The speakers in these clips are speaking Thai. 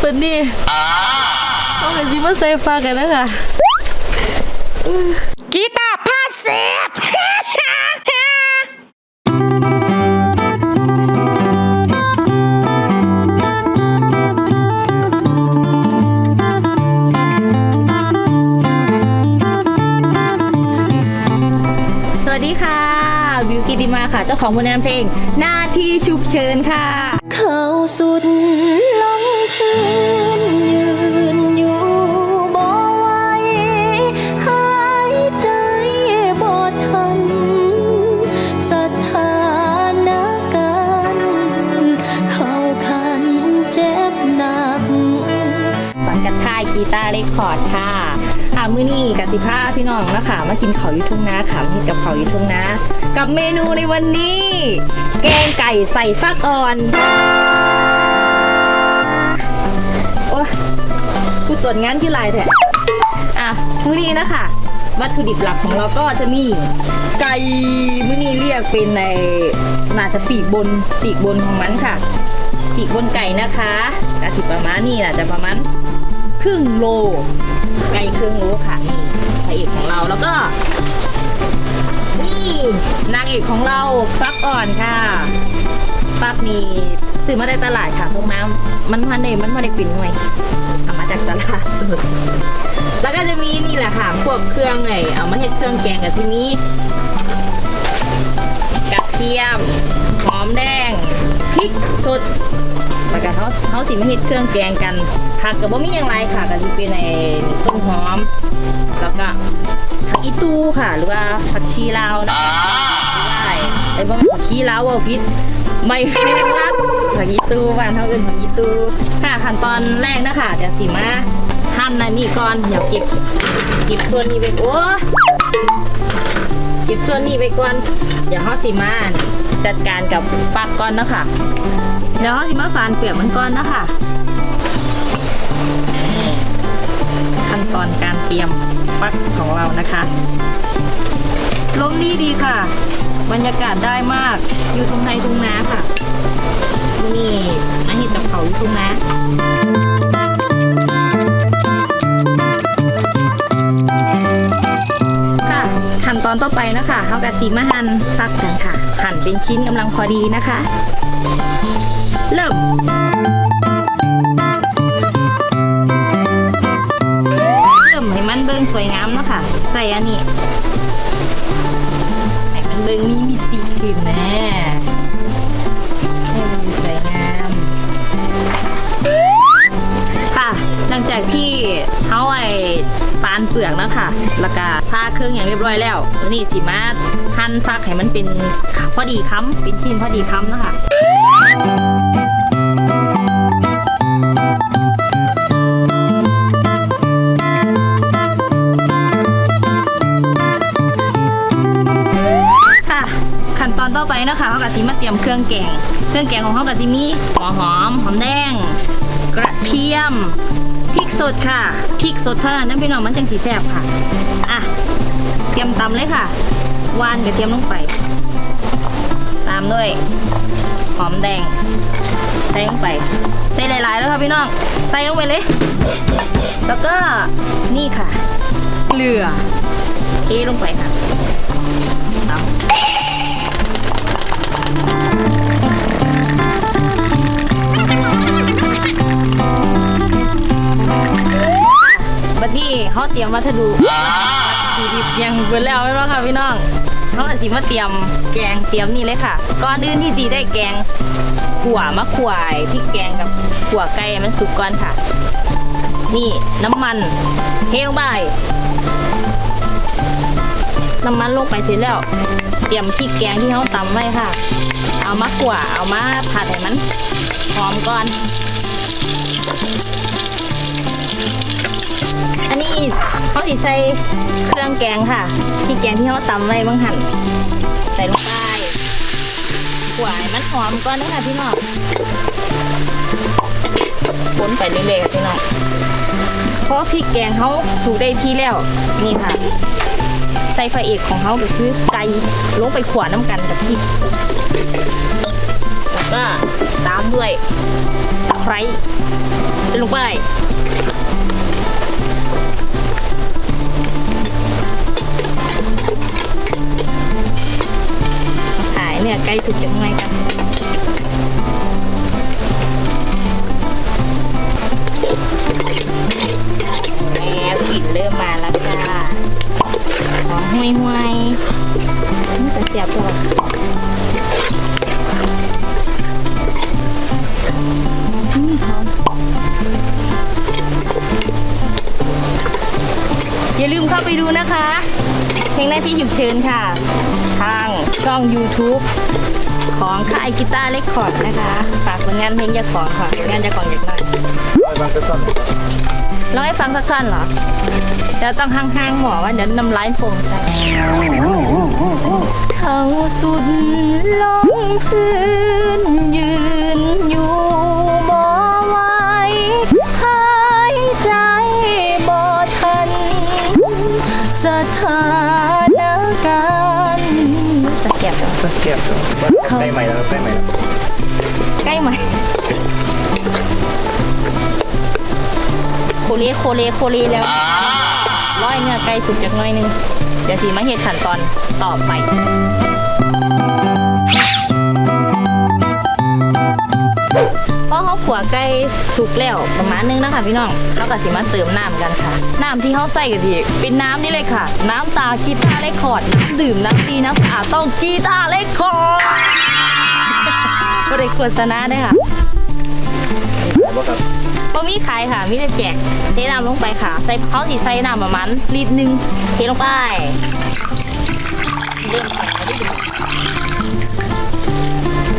เปิดนี่เอาไงจิมาใส่ฟ้ากันนะคะกีตาร์พาเซฟสวัสดีค่ะ บิวกิติมาค่ะ เจ้าของผลงานเพลง หน้าที่ฉุกเฉินค่ะ เขาสุด สังกัดค่ายกีตาร์เรคคอร์ดค่ะค่ะมื้อนี้กติภาพี่น้องนะคะมากินเขายุทุ่งนาค่ะมากินกับเขายุทุ่งนากับเมนูในวันนี้ แกงไก่ใส่ฟักอ่อนโอ้ยกูตรวจงานที่ไรแท้อะมื้อนี้นะคะวัตถุดิบหลักของเราก็จะมีไก่มื้อนี้เรียกเป็นในน่าจะปีกบนปีกบนของมันค่ะ ปีกบนไก่นะคะกะสิประมาณนี้น่าจะประมาณ ครึ่งโลไก่ครึ่งโลค่ะนี่พระเอกของเราแล้วก็นี่นางเอกของเราฟักอ่อนค่ะฟักนี่ซื้อมาได้ตลาดค่ะพวกน้ำมันพันเดมันมาได้ปิ่นหน่วยเอามาจากตลาดแล้วก็จะมีนี่แหละค่ะพวกเครื่องไงเอามาเฮ็ดเครื่องแกงกับที่นี้กระเทียมหอมแดงพริกสด แล้วก็เขาเขาสิมาเฮ็ดเครื่องแกงกันผักกับบ่มีอย่างไรค่ะก็สิเป็นไอ้ต้นหอม แล้วก็ผักอีตูค่ะ หรือว่าผักชีลาวนะคะได้ไอ้บ่แม่นผักชีลาวเอาพิษไม่แพงรักผักอีตูบ้านเฮาเอิ้นผักอีตูค่ะขั้นตอนแรกนะคะเดี๋ยวสิมาหั่นอันนี้ก่อนเดี๋ยวเก็บเก็บส่วนนี้ไว้โอ้เก็บส่วนนี้ไว้ก่อนเดี๋ยวเฮาสิมาจัดการกับฟักก่อนเนาะคะ เดี๋ยวเราสิมาฝานเปลือกมันก่อนนะคะขั้นตอนการเตรียมฟักของเรานะคะลมดีดีค่ะ บรรยากาศได้มาก อยู่ตรงไทยตรงนาค่ะ นี่มาห็ดกับเขาอยู่ตรงนาค่ะขั้นตอนต่อไปนะคะเขากะสีมาหั่นฟักกันค่ะ หั่นเป็นชิ้นกำลังพอดีนะคะ สวยงามเนาะค่ะใส่อันนี้ให้มันเบิ่งมีมิติขึ้นแน่ให้มันสวยงามค่ะหลังจากที่เขาไอ้ฟานเปลือกแล้วค่ะแล้วก็ทาเครื่องอย่างเรียบร้อยแล้ว นี่สิมาหั่นฟักให้มันเป็นพอดีคำเป็นชิ้นพอดีคำนะคะค่ะ อนต่อไปนะคะเขากะทิมาเตรียมเครื่องแกง เครื่องแกงของเขากะทิมีหัวหอมหอมแดง กระเทียมพริกสดค่ะพริกสดเท่านั้นนะพี่น้องมันจังสีแซ่บค่ะอะเตรียมตำเลยค่ะวานกระเทียมลงไป ตามด้วยหอมแดงใส่ลงไปใส่หลายๆแล้วค่ะพี่น้องใส่ลงไปเลย แล้วก็นี่ค่ะเกลือเทลงไปค่ะตำ บัดนี้เขาเตรียมวัสดุวัตถุดิบยังเบิดแล้วไม่รู้ค่ะพี่น้องเขาอาจสิมาเตรียมแกงเตรียมนี่เลยค่ะก่อนอื่นที่จีได้แกงขั่วมะขวายที่แกงกับขั่วไก่มันสุกก่อนค่ะ นี่น้ำมันเทลงไปน้ำมันลงไปเสร็จแล้ว เตรียมพริกแกงที่เขาตำไว้ค่ะ เอามาขั่วเอามาผัดให้มันหอมก่อนี้เขาสิใส่เครื่องแกงค่ะพริกแกงที่เขาตำไว้บางหั่นใส่ลงไปขวให้มันหอมก่อนนะคะพี่น้องคนไปเรื่อยๆค่พี่น้องเพราะพริกแกงเขาถูกได้ที่แล้วนี่ค่ะใส่ไฟเอกของเขาก็คือไก่ลงไปขวาน้ำกันกับพริกแล้วก็ตามด้วยตะไคร้ลงไป เนี่ยใกล้สุดยังไงกันแหมกลิ่นเริ่มมาแล้วค่ะหอมห่วยห่วยนี่แต่เสียบตัวอืมหอมอย่าลืมเข้าไปดูนะคะเพลงหน้าที่ฉุกเฉินค่ะ ทางช่อง YouTube ของค่ายกีตาร์เล็กคอร์ดนะคะ ฝากผลงานเพลงยากของค่ะผลงานยาของอยากได้บางกระสันร้องให้ฟังสักท่อนเหรอ เดี๋ยวต้องห่างๆหมอว่าเดี๋ยวน้ำลายฟงใส่ สักเกียบได้ใหม่แล้วใกล้ใหม่แล้วใกล้ไหมโคเลโคเลโคเลแล้วร้อยเนื้อไก่สุกจากน้อยหนึงเดี๋ยวสีมาเหตุขั้นตอนต่อไป ข้าวขัวไก่สุกแล้วประมาณนึงนะคะพี่น้องเขาก็สิมาเติมน้ำกันค่ะ น้ำที่เขาใส่กันทีเป็นน้ำนี่เลยค่ะ น้ำตากีตาร์เลคคอร์ดน้ำดื่มน้ำดีน้ำสะอาดต้องกีตาร์เลคคอร์ดก็ได้โฆษณาด้วยค่ะแล้ครับบ่มีขายค่ะ มีแต่แจกเทน้ำลงไปค่ะ ใส่เขาสิใส่น้ำประมาณลิตรหนึ่งเทลงไปเริ่มแข็งแล้วดิ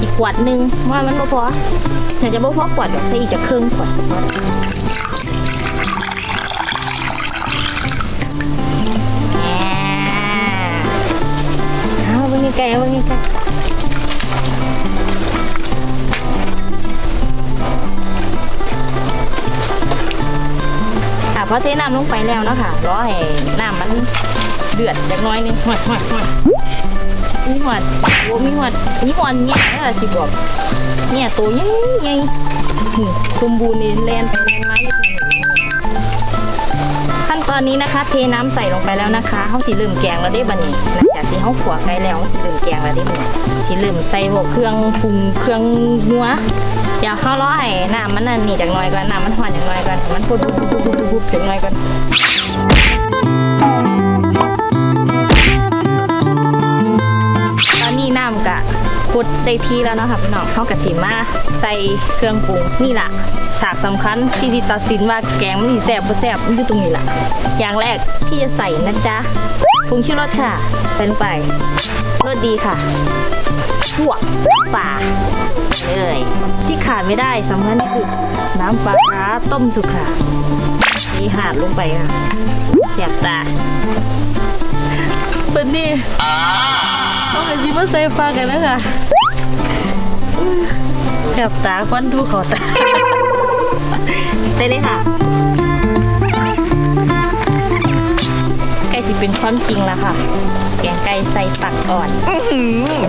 อีกขวดหนึ่งว่ามันพอ น่าจะบ่พอขวดหรอกใส่อีกจะครึ่งขวดเอาเบิ่งไกลๆเอาเบิ่งไกลๆค่ะพอเทน้ำลงไปแล้วเนาะค่ะรอให้น้ำมันเดือดจักหน้อยนึงหอดหอดหอด มีหอดโอ้มีหอดมีหอดเนี่ยนะสิบอกเนี่ยตัวใหญ่ใหญ่สมบูรณ์นี่แลนไปแลนมาอยู่แถวนี้ขั้นตอนนี้นะคะ เทน้ำใส่ลงไปแล้วนะคะเขาสิลืมแกงแล้วได้บันนี้หลังจากที่เขาขัวไก่แล้วเขาสิลืมแกงแล้วได้บันนี้สิลืมใส่พวกเครื่องปรุงเครื่องนัวเดี๋ยวเข้าร้อให้น้ำมันนี่จากน่อยก่อนน้ำมันหอนจากน่อยก่อนมันพุดพุดพุดพุดพุดจากน่อยก่อน พุดได้ที่แล้วนะค่ะพี่น้องเขากะสิมาใส่เครื่องปรุงนี่แหละฉากสำคัญที่สิตัดสินว่าแกงมันสิแซ่บบ่แซ่บมันอยู่ตรงนี้แหละอย่างแรกที่จะใส่นะจ๊ะปรุงชูรสค่ะใส่ลงไปรสดีค่ะถั่วป่าเลยที่ขาดไม่ได้สำคัญที่สุดน้ำปลาร้าต้มสุกค่ะนี่หาดลงไปค่ะเสียบตาเป็นนี่ ต้องกันยิ้มมาใส่ฟ้ากันนะคะเสียบตาควันทูขอตาได้เลยค่ะใกล้สิเป็นความจริงแล้วค่ะ แกงไก่ใส่ตักอ่อน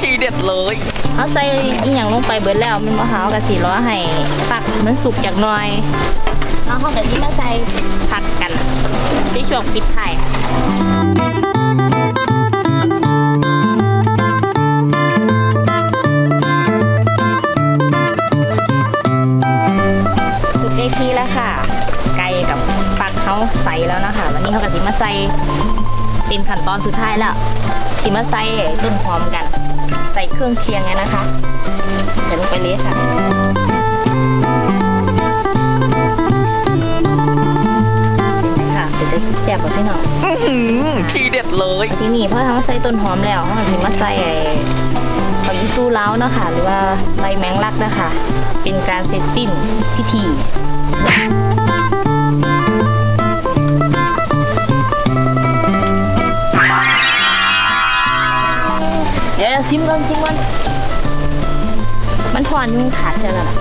ทีเด็ดเลยเอาใส่อีหยังลงไปเบิดแล้วมันมะพร้าวกับสีล้อให้ปักมันสุกจากหน่อยแล้วเขากับที่มาใส่ผักกันที่ช่วงปิดท้า ใส่เป็นขั้นตอนสุดท้ายแล้วสีมาใส่ต้นหอมกัน ใส่เครื่องเคียงไงนะคะเดี๋ยวลงไปเลยค่ะเป็นไงค่ะเป็นไงแซ่บกว่าพี่น้องทีเด็ดเลยที่นี่เพราะเขาใส่ต้นหอมแล้วเขาถึงมาใส่ไอ้เขายิงตู้เล้าเนาะค่ะ หรือว่าใบแมงลักนะคะ เป็นการเสร็จสิ้นพิธี ยวซิมก่อนซิมก่อนมันทอนอยุ่งขาดใช่แล้วล่ะ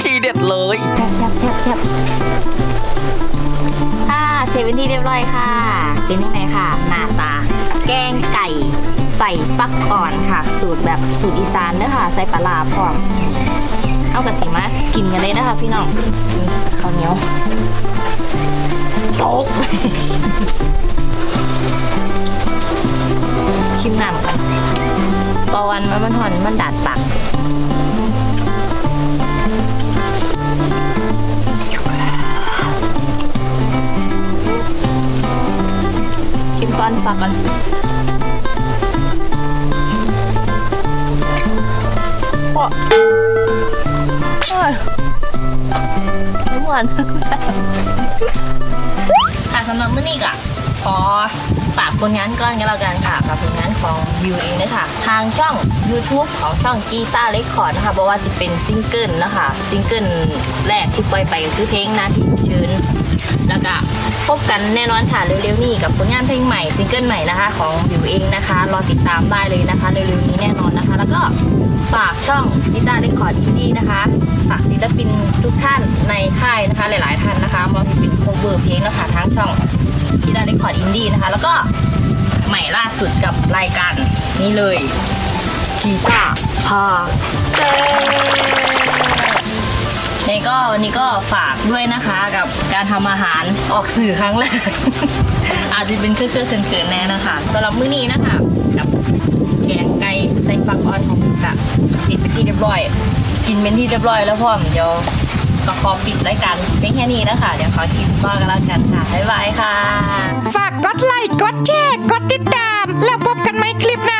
ทีเด็ดเลยแคบแคบแคบแคบค่ะเสร็จเป็นที่เรียบร้อยค่ะ เป็นยังไงค่ะ หน้าตา แกงไก่ ใส่ฟักอ่อนค่ะ สูตรแบบสูตรอีสานเด้อค่ะ ใส่ปลาร้าพร้อมเอากับสีมากินกันเลยนะคะพี่น้องข้าวเหนียวตกชิมน้ำกันปอวันมันมันหอนมันดาดปากชิมก่อนฝากก่อน ไม่หวานค่ะสำหรับมื้อนี้ก็ขอฝากผลงานก่อนกันแล้วกันค่ะกับผลงานของวิวเองนะคะทางช่อง YouTube ของช่องกีตาร์เรคคอร์ดนะคะเพราะว่าจะเป็นซิงเกิลนะคะซิงเกิลแรกที่ปล่อยไปก็คือเพลงนาทีชื้นแล้วก็พบกันแน่นอนค่ะเร็วๆนี้กับผลงานเพลงใหม่ซิงเกิลใหม่นะคะ ของวิวเองนะคะรอติดตามได้เลยนะคะเร็วๆนี้แน่นอนนะคะ แล้วก็ ฝากช่องกีตาร์เรคคอร์ดอินดี้นะคะฝากศิลปินทุกท่านในค่ายนะคะ หลาย ๆ ท่านนะคะมาเป็นโคเวอร์เพลงนะคะทั้งช่องกีตาร์เรคคอร์ดอินดี้นะคะ แล้วก็ใหม่ล่าสุดกับรายการนี้เลยกีตาร์พาเซนี่ก็วันนี้ก็ฝากด้วยนะคะกับการทำอาหารออกสื่อครั้งแรกอาจจะเป็นเครื่องเขินๆแน่นะคะสำหรับมื้อนี้นะคะกับ แกงไก่ใส่ฟักออนของกะปิดเป็นที่เรียบร้อย กินเป็นที่เรียบร้อยแล้วพ่อมเดี๋ยวก็ขอปิดรายการเพียงแค่นี้นะคะ เดี๋ยวขอคลิปต่อกันแล้วกันค่ะ บ๊ายบายค่ะ ฝากกดไลค์ กดแชร์ กดติดตาม แล้วพบกันไหมคลิปหน้า